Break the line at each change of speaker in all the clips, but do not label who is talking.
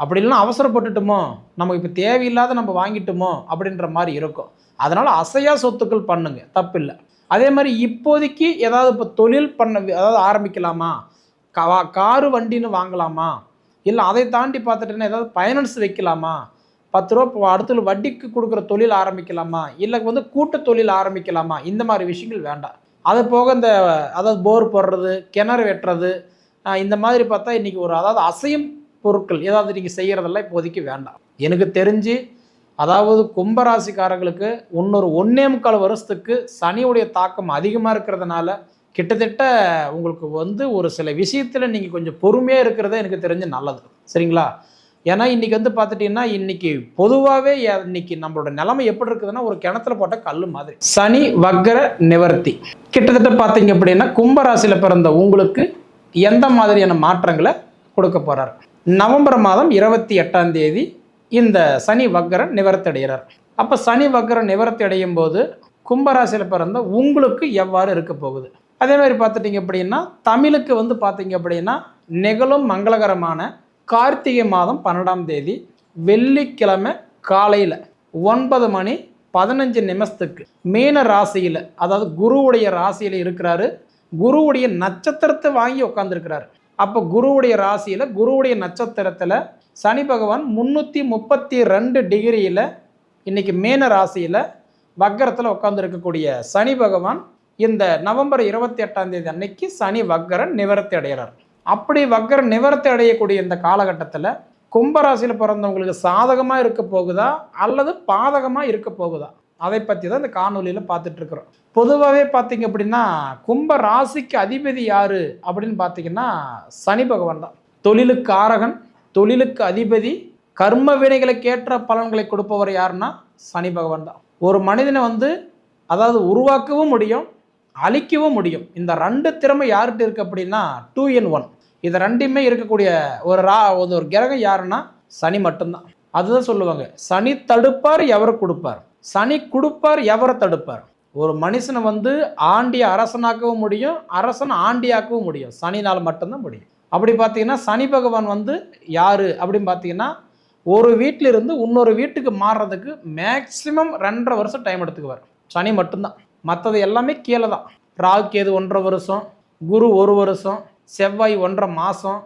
அப்படி இல்லைன்னா அவசரப்பட்டுட்டோமோ? நமக்கு இப்போ தேவையில்லாத நம்ம வாங்கிட்டோமோ? அப்படின்ற மாதிரி இருக்கும். அதனால் அசையா சொத்துக்கள் பண்ணுங்க. தப்பில்லை. அதே மாதிரி இப்போதைக்கு ஏதாவது இப்போ தொழில் பண்ண அதாவது ஆரம்பிக்கலாமா? கா காரு வண்டின்னு வாங்கலாமா? இல்லை அதை தாண்டி பார்த்துட்டுன்னா ஏதாவது ஃபைனான்ஸ் வைக்கலாமா? பத்து ரூபா இப்போ வட்டிக்கு கொடுக்குற தொழில் ஆரம்பிக்கலாமா? இல்லை வந்து கூட்டு தொழில் ஆரம்பிக்கலாமா? இந்த மாதிரி விஷயங்கள் வேண்டாம். அது போக இந்த அதாவது போர் போடுறது கிணறு வெட்டுறது இந்த மாதிரி பார்த்தா இன்றைக்கி ஒரு அதாவது அசையும் பொருட்கள் ஏதாவது நீங்கள் செய்கிறதெல்லாம் இப்போதைக்கு வேண்டாம். எனக்கு தெரிஞ்சு அதாவது கும்பராசிக்காரர்களுக்கு இன்னொரு ஒன்னே முக்கால் வருஷத்துக்கு சனியுடைய தாக்கம் அதிகமாக இருக்கிறதுனால கிட்டத்தட்ட உங்களுக்கு வந்து ஒரு சில விஷயத்தில் நீங்கள் கொஞ்சம் பொறுமையாக இருக்கிறதே எனக்கு தெரிஞ்சு நல்லது. சரிங்களா? ஏன்னா இன்றைக்கி வந்து பார்த்துட்டிங்கன்னா இன்றைக்கி பொதுவாகவே இன்னைக்கு நம்மளோட நிலைமை எப்படி இருக்குதுன்னா ஒரு கிணத்துல போட்ட கல் மாதிரி. சனி வக்கர நிவர்த்தி. கிட்டத்தட்ட பார்த்தீங்க அப்படின்னா கும்பராசியில் பிறந்த உங்களுக்கு எந்த மாதிரியான மாற்றங்களை கொடுக்க போகிறார் நவம்பர் மாதம் இருபத்தி எட்டாம் தேதி இந்த சனி வக்கரன் நிவர்த்தடைகிறார் அப்போ சனி வக்கரன் நிவர்த்தி அடையும் போது கும்பராசியில் பிறந்த உங்களுக்கு எவ்வாறு இருக்க போகுது? அதே மாதிரி பார்த்துட்டிங்க அப்படின்னா தமிழுக்கு வந்து பார்த்தீங்க அப்படின்னா நிகழும் மங்களகரமான கார்த்திகை மாதம் பன்னெண்டாம் தேதி வெள்ளிக்கிழமை காலையில் ஒன்பது மணி பதினஞ்சு நிமிஷத்துக்கு மீன ராசியில் அதாவது குருவுடைய ராசியில் இருக்கிறாரு. குருவுடைய நட்சத்திரத்தை வாங்கி உட்காந்துருக்கிறாரு அப்போ குருவுடைய ராசியில் குருவுடைய நட்சத்திரத்தில் சனி பகவான் முந்நூற்றி முப்பத்தி ரெண்டு டிகிரியில் இன்றைக்கி மீன ராசியில் வக்கரத்தில் உட்காந்துருக்கக்கூடிய சனி பகவான் இந்த நவம்பர் இருபத்தி எட்டாம் தேதி அன்னைக்கு சனி வக்கரன் நிவர்த்தி அடைகிறார். அப்படி வக்கரன் நிவர்த்தி அடையக்கூடிய இந்த காலகட்டத்தில் கும்பராசியில் பிறந்தவங்களுக்கு சாதகமாக இருக்க போகுதா அல்லது பாதகமாக இருக்க போகுதா? அதை பற்றி தான் இந்த காணொலியில் பார்த்துட்ருக்குறோம். பொதுவாகவே பார்த்தீங்க அப்படின்னா கும்ப ராசிக்கு அதிபதி யார் அப்படின்னு பார்த்தீங்கன்னா சனி பகவான் தான். தொழிலுக்கு ஆரகன் தொழிலுக்கு அதிபதி கர்ம வினைகளுக்கு ஏற்ற பலன்களை கொடுப்பவர் யாருன்னா சனி பகவான் தான். ஒரு மனிதனை வந்து அதாவது உருவாக்கவும் முடியும் அழிக்கவும் முடியும். இந்த ரெண்டு திறமை யார்கிட்ட இருக்கு அப்படின்னா டூ இன் ஒன் இது ரெண்டுமே இருக்கக்கூடிய ஒரு ரா ஒரு கிரகம் யாருன்னா சனி மட்டும்தான். அதுதான் சொல்லுவாங்க. சனி தடுப்பார் எவர் கொடுப்பார்? சனி கொடுப்பார் எவரை தடுப்பார்? ஒரு மனுஷனை வந்து ஆண்டிய அரசனாக்கவும் முடியும் அரசன் ஆண்டியாக்கவும் முடியும். சனினால் மட்டும்தான் முடியும். அப்படி பார்த்தீங்கன்னா சனி பகவான் வந்து யார் அப்படின்னு பார்த்தீங்கன்னா ஒரு வீட்டிலிருந்து இன்னொரு வீட்டுக்கு மாறுறதுக்கு மேக்சிமம் ரெண்டரை வருஷம் டைம் எடுத்துக்குவார். சனி மட்டும்தான். மற்றது எல்லாமே கீழே தான். ராகு கேது ஒன்றரை வருஷம் குரு ஒரு வருஷம் செவ்வாய் ஒன்றரை மாதம்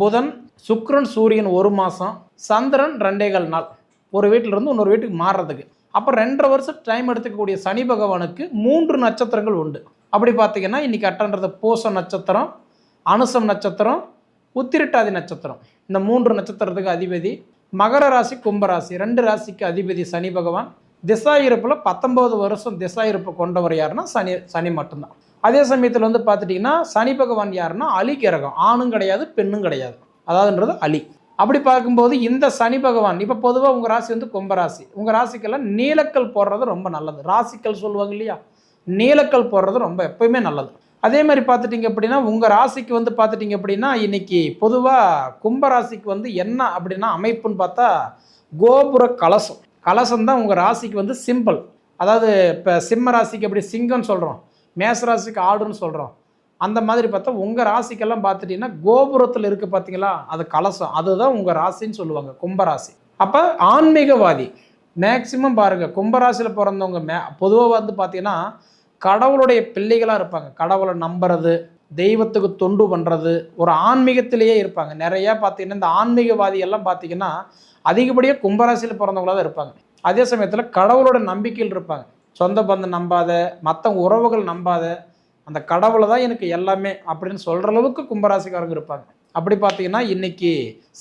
புதன் சுக்ரன் சூரியன் ஒரு மாதம் சந்திரன் ரெண்டே கால் நாள். ஒரு வீட்டிலிருந்து இன்னொரு வீட்டுக்கு மாறுறதுக்கு. அப்போ ரெண்டரை வருஷம் டைம் எடுத்துக்கக்கூடிய சனி பகவானுக்கு மூன்று நட்சத்திரங்கள் உண்டு. அப்படி பார்த்தீங்கன்னா இன்றைக்கி அட்டன்றது பூச நட்சத்திரம் அனுசம் நட்சத்திரம் உத்திரட்டாதி நட்சத்திரம். இந்த மூன்று நட்சத்திரத்துக்கு அதிபதி மகர ராசி கும்பராசி ரெண்டு ராசிக்கு அதிபதி சனி பகவான். திசா இருப்பில் பத்தொம்போது வருஷம் திசா இருப்பு கொண்டவர் யாருன்னா சனி சனி மட்டும்தான். அதே சமயத்தில் வந்து பார்த்துட்டிங்கன்னா சனி பகவான் யாருன்னா அலி கிரகம். ஆணும் கிடையாது பெண்ணும் கிடையாது. அதாவதுன்றது அலி. அப்படி பார்க்கும்போது இந்த சனி பகவான் இப்போ பொதுவாக உங்கள் ராசி வந்து கும்பராசி உங்கள் ராசிக்கெல்லாம் நீலக்கல் போடுறது ரொம்ப நல்லது. ராசிக்கல் சொல்லுவாங்க இல்லையா? நீலக்கல் போடுறது ரொம்ப எப்பயுமே நல்லது. அதே மாதிரி பார்த்துட்டிங்க அப்படின்னா உங்கள் ராசிக்கு வந்து பார்த்துட்டிங்க அப்படின்னா இன்றைக்கி பொதுவாக கும்பராசிக்கு வந்து என்ன அப்படின்னா அமைப்புன்னு பார்த்தா கோபுர கலசம். கலசம் தான் உங்கள் ராசிக்கு வந்து சிம்பிள். அதாவது இப்போ சிம்ம ராசிக்கு எப்படி சிங்கம்னு சொல்கிறோம் மேச ராசிக்கு ஆடுன்னு சொல்கிறோம் அந்த மாதிரி பார்த்தா உங்கள் ராசிக்கெல்லாம் பார்த்துட்டிங்கன்னா கோபுரத்தில் இருக்குது பார்த்தீங்களா? அது கலசம். அதுதான் உங்கள் ராசின்னு சொல்லுவாங்க கும்பராசி. அப்போ ஆன்மீகவாதி மேக்சிமம் பாருங்கள் கும்பராசியில் பிறந்தவங்க மே பொதுவாக வந்து பார்த்தீங்கன்னா கடவுளுடைய பிள்ளைகளாக இருப்பாங்க. கடவுளை நம்புறது தெய்வத்துக்கு தொண்டு பண்ணுறது ஒரு ஆன்மீகத்திலேயே இருப்பாங்க. நிறையா பார்த்தீங்கன்னா இந்த ஆன்மீகவாதி எல்லாம் பார்த்தீங்கன்னா அதிகப்படியாக கும்பராசியில் பிறந்தவங்களாக தான் இருப்பாங்க. அதே சமயத்தில் கடவுளோட நம்பிக்கையில் இருப்பாங்க. சொந்த பந்தம் நம்பாத மற்ற உறவுகள் நம்பாத அந்த கடவுளை தான் எனக்கு எல்லாமே அப்படின்னு சொல்கிற அளவுக்கு கும்பராசிக்காரங்க இருப்பாங்க. அப்படி பார்த்தீங்கன்னா இன்னைக்கு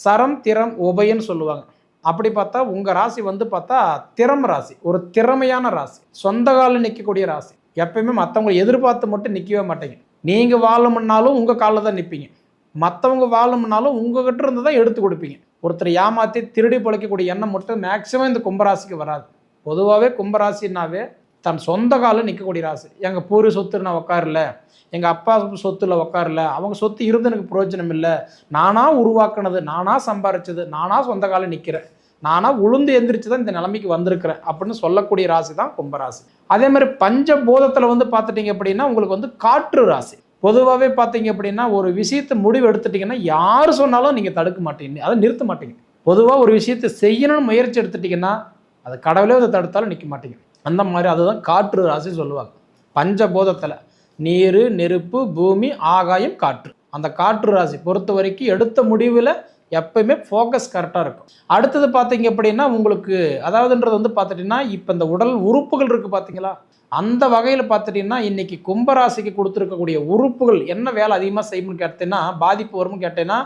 சரம் திறம் உபயன்னு சொல்லுவாங்க. அப்படி பார்த்தா உங்கள் ராசி வந்து பார்த்தா திறம் ராசி. ஒரு திறமையான ராசி. சொந்த காலில் நிற்கக்கூடிய ராசி. எப்பயுமே மற்றவங்களை எதிர்பார்த்து மட்டும் நிற்கவே மாட்டீங்க. நீங்கள் வாழணும்னாலும் உங்கள் காலில் தான் நிற்பீங்க மற்றவங்க வாழணும்னாலும் உங்ககிட்ட இருந்து தான் எடுத்து கொடுப்பீங்க. ஒருத்தர் ஏமாற்றி திருடி பிழைக்கக்கூடிய எண்ணம் மட்டும் மேக்சிமம் இந்த கும்பராசிக்கு வராது. பொதுவாகவே கும்பராசினாவே தன் சொந்த காலில் நிற்கக்கூடிய ராசி. எங்கள் பூர்வ சொத்து நான் உட்காரல எங்கள் அப்பா சொத்துல உட்காரல அவங்க சொத்து இருந்து எனக்கு பிரயோஜனம் இல்லை. நானாக உருவாக்குனது நானாக சம்பாரிச்சது நானாக சொந்த காலில் நிற்கிறேன் நானாக உளுந்து எந்திரிச்சு தான் இந்த நிலைமைக்கு வந்திருக்கிறேன் அப்படின்னு சொல்லக்கூடிய ராசி தான் கும்பராசி. அதே மாதிரி பஞ்சபூதத்தில் வந்து பார்த்துட்டிங்க அப்படின்னா உங்களுக்கு வந்து காற்று ராசி. பொதுவாகவே பார்த்தீங்க அப்படின்னா ஒரு விஷயத்தை முடிவு எடுத்துட்டிங்கன்னா யார் சொன்னாலும் நீங்கள் தடுக்க மாட்டீங்க அதை நிறுத்த மாட்டீங்க. பொதுவாக ஒரு விஷயத்தை செய்யணும்னு முயற்சி எடுத்துட்டிங்கன்னா அது கடவுளே அதை தடுத்தாலும் நிற்க மாட்டீங்க. அந்த மாதிரி அதுதான் காற்று ராசி சொல்லுவாங்க. பஞ்சபூதத்தில் நீர் நெருப்பு பூமி ஆகாயம் காற்று. அந்த காற்று ராசி பொறுத்த வரைக்கும் எடுத்த முடிவில் எப்பயுமே ஃபோக்கஸ் கரெக்டாக இருக்கும். அடுத்தது பார்த்தீங்க அப்படின்னா உங்களுக்கு அதாவதுன்றது வந்து பார்த்துட்டிங்கன்னா இப்போ இந்த உடல் உறுப்புகள் இருக்குது பார்த்தீங்களா? அந்த வகையில் பார்த்துட்டிங்கன்னா இன்னைக்கு கும்பராசிக்கு கொடுத்துருக்கக்கூடிய உறுப்புகள் என்ன வேலை அதிகமாக செய்யும்னு கேட்டீங்கன்னா பாதிப்பு வரும்னு கேட்டேன்னா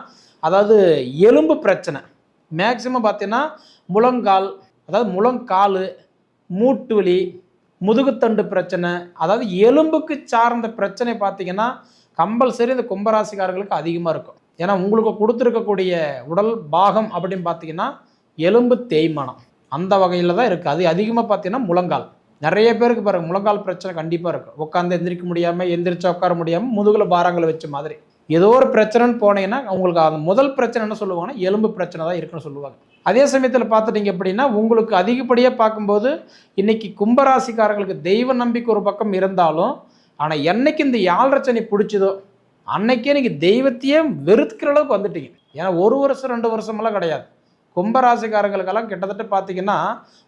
அதாவது எலும்பு பிரச்சனை. மேக்சிமம் பார்த்தீங்கன்னா முழங்கால் அதாவது முழங்கால் மூட்டு வலி முதுகுத்தண்டு பிரச்சனை அதாவது எலும்புக்கு சார்ந்த பிரச்சனை பார்த்தீங்கன்னா கம்பல்சரி இந்த கும்பராசிக்காரர்களுக்கு அதிகமாக இருக்கும். ஏன்னா உங்களுக்கு கொடுத்துருக்கக்கூடிய உடல் பாகம் அப்படின்னு பார்த்தீங்கன்னா எலும்பு தேய்மானம். அந்த வகையில் தான் இருக்குது அது அதிகமாக பார்த்தீங்கன்னா முழங்கால். நிறைய பேருக்கு பாருங்கள் முழங்கால் பிரச்சனை கண்டிப்பாக இருக்கும். உட்காந்து எந்திரிக்க முடியாமல் எந்திரிச்சா உட்கார முடியாமல் முதுகில் பாரங்களை வச்ச மாதிரி. ஏதோ ஒரு பிரச்சனைன்னு போனீங்கன்னா உங்களுக்கு அந்த முதல் பிரச்சனை என்ன சொல்லுவாங்கன்னா எலும்பு பிரச்சனை தான் இருக்குன்னு சொல்லுவாங்க. அதே சமயத்தில் பார்த்துட்டீங்க அப்படின்னா உங்களுக்கு அதிகப்படியாக பார்க்கும்போது இன்னைக்கு கும்பராசிக்காரங்களுக்கு தெய்வ நம்பிக்கை ஒரு பக்கம் இருந்தாலும் ஆனால் என்னைக்கு இந்த யாழ்ரச்சனை பிடிச்சதோ அன்னைக்கே நீங்கள் தெய்வத்தையே வெறுத்துக்கிற அளவுக்கு வந்துட்டீங்க. ஏன்னா ஒரு வருஷம் ரெண்டு வருஷமெல்லாம் கிடையாது. கும்பராசிக்காரங்களுக்கெல்லாம் கிட்டத்தட்ட பார்த்தீங்கன்னா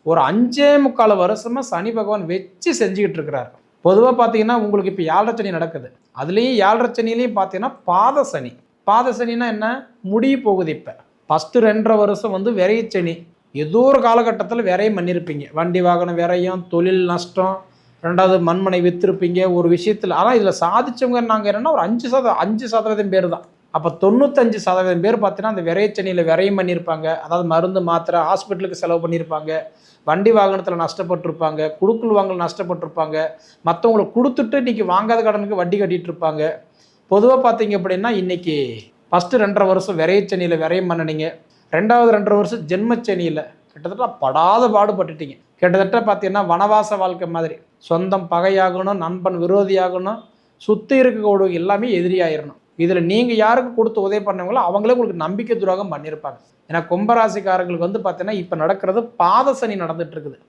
ஒரு அஞ்சே முக்கால் வருஷமாக சனி பகவான் வச்சு செஞ்சுக்கிட்டு இருக்கிறார். பொதுவாக பார்த்தீங்கன்னா உங்களுக்கு இப்போ யாழ்ரச்சனி நடக்குது. அதுலேயும் யாழ்ரச்சனிலையும் பார்த்தீங்கன்னா பாத சனி. பாத சனின்னா என்ன? முடிய போகுது இப்போ. ஃபஸ்ட்டு ரெண்டரை வருஷம் வந்து விரையச்சனி ஏதோ ஒரு காலகட்டத்தில் விரையும் பண்ணியிருப்பீங்க வண்டி வாகனம் விரையும் தொழில் நஷ்டம் ரெண்டாவது மண்மனை விற்றுருப்பீங்க ஒரு விஷயத்தில். ஆனால் இதில் சாதிச்சவங்க நாங்கள் என்னென்னா ஒரு அஞ்சு சத அஞ்சு சதவீதம் பேர் தான் அப்போ தொண்ணூத்தஞ்சு சதவீதம் பேர் பார்த்தீங்கன்னா அந்த விரைச்சனியில் விரையும் பண்ணியிருப்பாங்க அதாவது மருந்து மாத்திரை ஹாஸ்பிட்டலுக்கு செலவு பண்ணியிருப்பாங்க வண்டி வாகனத்தில் நஷ்டப்பட்டிருப்பாங்க. குடுக்கல் வாங்கல் நஷ்டப்பட்டிருப்பாங்க. மற்றவங்களுக்கு கொடுத்துட்டு இன்றைக்கி வாங்காத கடனுக்கு வட்டி கட்டிகிட்டு இருப்பாங்க. பொதுவாக பார்த்தீங்க அப்படின்னா இன்றைக்கி ஃபஸ்ட்டு ரெண்டரை வருஷம் விரையச்சனியில் விரையம் பண்ணினீங்க. ரெண்டாவது ரெண்டரை வருஷம் ஜென்மச்சனியில் கிட்டத்தட்ட படாத பாடுபட்டுட்டீங்க. கிட்டத்தட்ட பார்த்தீங்கன்னா வனவாச வாழ்க்கை மாதிரி. சொந்தம் பகையாகணும் நண்பன் விரோதியாகணும் சுற்றி இருக்கக்கூடிய எல்லாமே எதிரியாயிரணும். இதில் நீங்கள் யாருக்கு கொடுத்து உதவி பண்ணவங்களோ அவங்களே உங்களுக்கு நம்பிக்கை துரோகம் பண்ணியிருப்பாங்க. ஏன்னா கும்பராசிக்காரங்களுக்கு வந்து பார்த்தீங்கன்னா இப்போ நடக்கிறது பாத சனி நடந்துட்டு இருக்குது.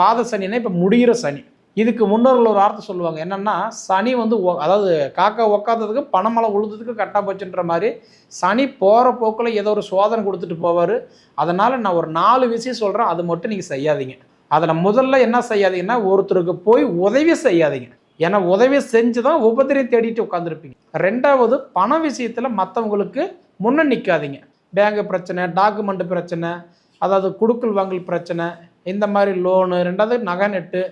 பாத சனின்னா இப்போ முடிகிற சனி. இதுக்கு முன்னோர்கள் ஒரு வார்த்தை சொல்லுவாங்க. என்னன்னா சனி வந்து அதாவது காக்கா உக்காந்ததுக்கு பணமலை உழுந்ததுக்கு கட்டா போச்சுன்ற மாதிரி சனி போகிற போக்கில் ஏதோ ஒரு சோதனை கொடுத்துட்டு போவார். அதனால் நான் ஒரு நாலு விஷயம் சொல்கிறேன் அது மட்டும் நீங்கள் செய்யாதீங்க. அதில் முதல்ல என்ன செய்யாதீங்கன்னா ஒருத்தருக்கு போய் உதவி செய்யாதீங்க. ஏன்னா உதவி செஞ்சு தான் உபத்திரையும் தேடிட்டு உட்காந்துருப்பீங்க ரெண்டாவது பண விஷயத்தில் மற்றவங்களுக்கு முன்னே நிற்காதீங்க பேங்க் பிரச்சனை டாக்குமெண்ட் பிரச்சனை அதாவது குடுக்கல் வாங்கல் பிரச்சனை இந்த மாதிரி லோனு ரெண்டாவது நகை நெட்டு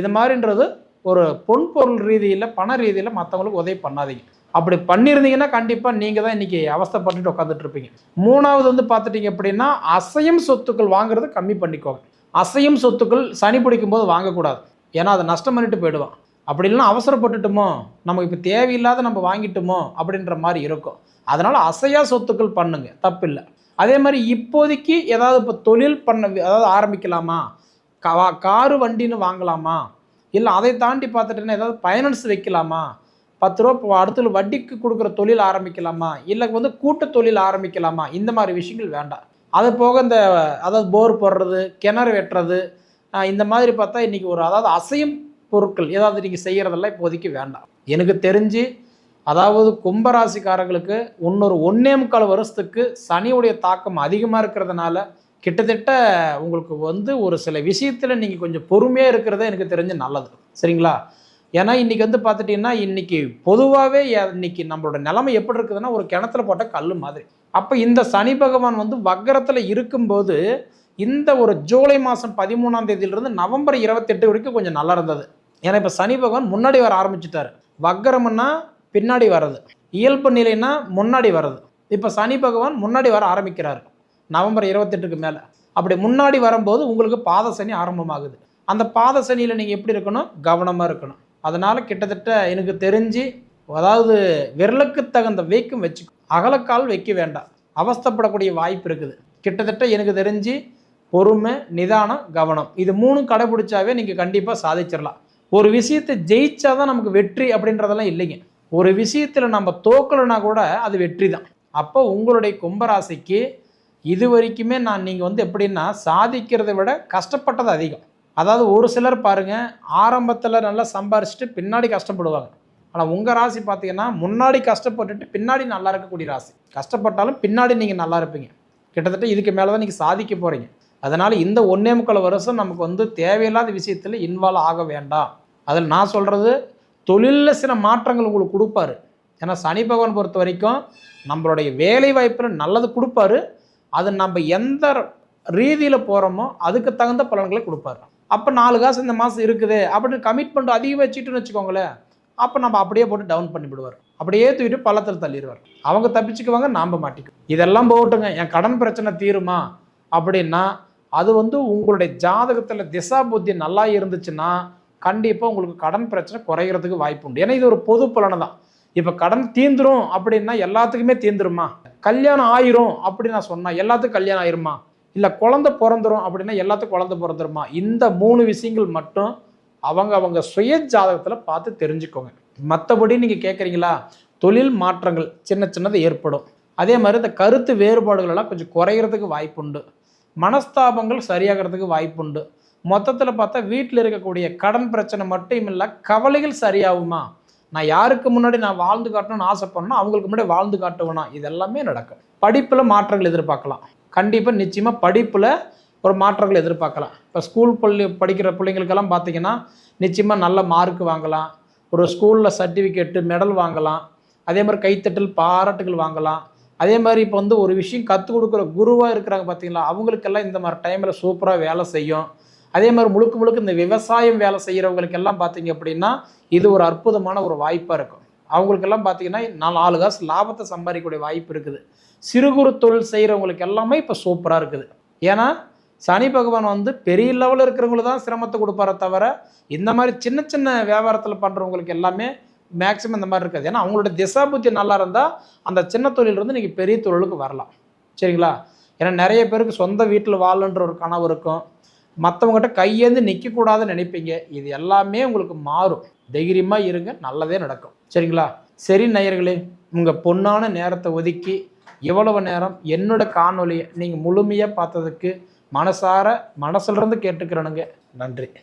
இது மாதிரின்றது ஒரு பொன் பொருள் ரீதியில் பண ரீதியில் மற்றவங்களுக்கு உதவி பண்ணாதீங்க. அப்படி பண்ணியிருந்தீங்கன்னா கண்டிப்பாக நீங்கள் தான் இன்றைக்கி அவஸ்தைப்பட்டுட்டு உட்காந்துட்டு இருப்பீங்க. மூணாவது வந்து பார்த்துட்டீங்க அப்படின்னா அசையும் சொத்துக்கள் வாங்குறத கம்மி பண்ணிக்கோங்க. அசையும் சொத்துக்கள் சனி பிடிக்கும் போது வாங்கக்கூடாது. ஏன்னா அதை நஷ்டம் பண்ணிட்டு போயிடுவான். அப்படி இல்லைன்னா அவசரப்பட்டுட்டுமோ? நமக்கு இப்போ தேவையில்லாத நம்ம வாங்கிட்டோமோ? அப்படின்ற மாதிரி இருக்கும். அதனால் அசையா சொத்துக்கள் பண்ணுங்க. தப்பில்லை. அதே மாதிரி இப்போதைக்கு ஏதாவது இப்போ தொழில் பண்ண அதாவது ஆரம்பிக்கலாமா? கா காரு வண்டின்னு வாங்கலாமா? இல்லை அதை தாண்டி பார்த்துட்டேன்னா ஏதாவது ஃபைனான்ஸ் வைக்கலாமா? பத்து ரூபா இப்போ வட்டிக்கு கொடுக்குற தொழில் ஆரம்பிக்கலாமா? இல்லை வந்து கூட்டு தொழில் ஆரம்பிக்கலாமா? இந்த மாதிரி விஷயங்கள் வேண்டாம். அது போக இந்த அதாவது போர் போடுறது கிணறு வெட்டுறது இந்த மாதிரி பார்த்தா இன்றைக்கி ஒரு அதாவது அசையும் பொருட்கள் ஏதாவது நீங்கள் செய்கிறதெல்லாம் இப்போதைக்கு வேண்டாம். எனக்கு தெரிஞ்சு அதாவது கும்பராசிக்காரங்களுக்கு இன்னொரு ஒன்னே முக்கால் வருஷத்துக்கு சனியுடைய தாக்கம் அதிகமாக இருக்கிறதுனால கிட்டத்தட்ட உங்களுக்கு வந்து ஒரு சில விஷயத்தில் நீங்கள் கொஞ்சம் பொறுமையாக இருக்கிறதே எனக்கு தெரிஞ்சு நல்லது. சரிங்களா? ஏன்னா இன்றைக்கி வந்து பார்த்துட்டிங்கன்னா இன்றைக்கி பொதுவாகவே இன்னைக்கு நம்மளோட நிலைமை எப்படி இருக்குதுன்னா ஒரு கிணத்துல போட்ட கல் மாதிரி. அப்போ இந்த சனி பகவான் வந்து வக்கரத்தில் இருக்கும்போது இந்த ஒரு ஜூலை மாதம் பதிமூணாம் தேதியிலிருந்து நவம்பர் இருபத்தெட்டு வரைக்கும் கொஞ்சம் நல்லா இருந்தது. ஏன்னா இப்போ சனி பகவான் முன்னாடி வர ஆரம்பிச்சிட்டாரு. வக்கரம்னா பின்னாடி வர்றது. இயல்பு நிலைன்னா முன்னாடி வர்றது. இப்போ சனி பகவான் முன்னாடி வர ஆரம்பிக்கிறாரு. நவம்பர் இருபத்தெட்டுக்கு மேலே. அப்படி முன்னாடி வரும்போது உங்களுக்கு பாத சனி ஆரம்பமாகுது. அந்த பாத சனியில் நீங்கள் எப்படி இருக்கணும்? கவனமாக இருக்கணும். அதனால் கிட்டத்தட்ட எனக்கு தெரிஞ்சு அதாவது விரலுக்கு தகுந்த வைக்கும் வச்சு அகலக்கால் வைக்க வேண்டாம். அவஸ்தைப்படக்கூடிய வாய்ப்பு இருக்குது. கிட்டத்தட்ட எனக்கு தெரிஞ்சு பொறுமை நிதானம் கவனம். இது மூணும் கடைபிடிச்சாவே நீங்கள் கண்டிப்பாக சாதிச்சிடலாம் ஒரு விஷயத்தை ஜெயிச்சா தான் நமக்கு வெற்றி அப்படின்றதெல்லாம் இல்லைங்க. ஒரு விஷயத்தில் நம்ம தோக்கலைன்னா கூட அது வெற்றி தான் அப்போ உங்களுடைய கும்பராசிக்கு இது வரைக்குமே நான் நீங்கள் வந்து எப்படின்னா சாதிக்கிறதை விட கஷ்டப்பட்டது அதிகம். அதாவது ஒரு சிலர் பாருங்க ஆரம்பத்தில் நல்லா சம்பாரிச்சுட்டு பின்னாடி கஷ்டப்படுவாங்க. ஆனால் உங்கள் ராசி பார்த்தீங்கன்னா முன்னாடி கஷ்டப்பட்டுட்டு பின்னாடி நல்லா இருக்கக்கூடிய ராசி. கஷ்டப்பட்டாலும் பின்னாடி நீங்கள் நல்லா இருப்பீங்க. கிட்டத்தட்ட இதுக்கு மேலே தான் நீங்கள் சாதிக்க போகிறீங்க அதனால் இந்த ஒன்றே முக்கால் வருஷம் நமக்கு வந்து தேவையில்லாத விஷயத்தில் இன்வால்வ் ஆக வேண்டாம். அதில் நான் சொல்கிறது தொழிலில் சில மாற்றங்கள் உங்களுக்கு கொடுப்பாரு. ஏன்னா சனி பகவான் பொறுத்த வரைக்கும் நம்மளுடைய வேலை வாய்ப்பில் நல்லது கொடுப்பாரு. அது நம்ம எந்த ரீதியில் போகிறோமோ அதுக்கு தகுந்த பலன்களை கொடுப்பாரு. அப்போ நாலு காசு இந்த மாதம் இருக்குது அப்படின்னு கமிட்மெண்ட் அதிகமாக வச்சுட்டுன்னு வச்சுக்கோங்களேன். அப்போ நம்ம அப்படியே போட்டு டவுன் பண்ணி விடுவார் அப்படியே தூக்கிட்டு பள்ளத்தில் தள்ளிடுவார் அவங்க தப்பிச்சுக்குவாங்க நாம் மாட்டிக்கும் இதெல்லாம் போகட்டுங்க. என் கடன் பிரச்சனை தீருமா? அப்படின்னா அது வந்து உங்களுடைய ஜாதகத்தில் திசா புத்தி நல்லா இருந்துச்சுன்னா கண்டிப்பாக உங்களுக்கு கடன் பிரச்சனை குறைகிறதுக்கு வாய்ப்பு உண்டு. ஏன்னா இது ஒரு பொது பலனை தான். இப்போ கடன் தீந்துரும் அப்படின்னா எல்லாத்துக்குமே தீந்துருமா? கல்யாணம் ஆயிரும் அப்படின்னு நான் சொன்னா எல்லாத்துக்கும் கல்யாணம் ஆயிருமா? இல்லை குழந்தை பிறந்துரும் அப்படின்னா எல்லாத்துக்கும் குழந்தை பிறந்துருமா? இந்த மூணு விஷயங்கள் மட்டும் அவங்க அவங்க சுய ஜாதகத்தில் பார்த்து தெரிஞ்சுக்கோங்க. மற்றபடி நீங்கள் கேட்குறீங்களா தொழில் மாற்றங்கள் சின்ன சின்னது ஏற்படும். அதே மாதிரி இந்த கருத்து வேறுபாடுகள் எல்லாம் கொஞ்சம் குறையிறதுக்கு வாய்ப்புண்டு மனஸ்தாபங்கள் சரியாகிறதுக்கு வாய்ப்புண்டு மொத்தத்தில் பார்த்தா வீட்டில் இருக்கக்கூடிய கடன் பிரச்சனை மட்டும் இல்லை கவலைகள் சரியாகுமா? நான் யாருக்கு முன்னாடி நான் வாழ்ந்து காட்டணும்னு ஆசைப்படணும் அவங்களுக்கு முன்னாடி வாழ்ந்து காட்டுவேனா? இது எல்லாமே நடக்கும். படிப்பில் மாற்றங்கள் எதிர்பார்க்கலாம். கண்டிப்பாக நிச்சயமாக படிப்பில் ஒரு மாற்றங்கள் எதிர்பார்க்கலாம். இப்போ ஸ்கூல் பள்ளி படிக்கிற பிள்ளைங்களுக்கெல்லாம் பார்த்தீங்கன்னா நிச்சயமாக நல்ல மார்க் வாங்கலாம். ஒரு ஸ்கூலில் சர்டிஃபிகேட்டு மெடல் வாங்கலாம். அதே மாதிரி கைத்தட்டல் பாராட்டுகள் வாங்கலாம். அதே மாதிரி இப்போ வந்து ஒரு விஷயம் கற்றுக் கொடுக்குற குருவாக இருக்கிறாங்க பார்த்தீங்களா அவங்களுக்கெல்லாம் இந்த மாதிரி டைமில் சூப்பராக வேலை செய்யும். அதே மாதிரி முழுக்க முழுக்க இந்த விவசாயம் வேலை செய்கிறவங்களுக்கு எல்லாம் பார்த்தீங்க அப்படின்னா இது ஒரு அற்புதமான ஒரு வாய்ப்பாக இருக்கும். அவங்களுக்கெல்லாம் பார்த்தீங்கன்னா நாலு நாலு காசு லாபத்தை சம்பாதிக்கக்கூடிய வாய்ப்பு இருக்குது. சிறு குறு தொழில் செய்கிறவங்களுக்கு எல்லாமே இப்போ சூப்பராக இருக்குது. ஏன்னா சனி பகவான் வந்து பெரிய லெவலில் இருக்கிறவங்களுக்கு தான் சிரமத்தை கொடுப்பாரே தவிர இந்த மாதிரி சின்ன சின்ன வியாபாரத்தில் பண்ணுறவங்களுக்கு எல்லாமே மேக்ஸிமம் இந்த மாதிரி இருக்காது. ஏன்னா அவங்களோட திசா புத்தி நல்லா இருந்தால் அந்த சின்ன தொழிலிருந்து நீங்கள் பெரிய தொழிலுக்கு வரலாம். சரிங்களா? ஏன்னா நிறைய பேருக்கு சொந்த வீட்டில் வாழன்ற ஒரு கனவு இருக்கும். மற்றவங்ககிட்ட கையேந்து நிற்கக்கூடாதுன்னு நினைப்பீங்க. இது எல்லாமே உங்களுக்கு மாறும். தைரியமாக இருங்க நல்லதே நடக்கும். சரிங்களா? சரி நேயர்களே உங்கள் பொன்னான நேரத்தை ஒதுக்கி இவ்வளவு நேரம் என்னோட காணொலியை நீங்கள் முழுமையாக பார்த்ததுக்கு மனசார மனசுலேருந்து கேட்டுக்கிறேனுங்க. நன்றி.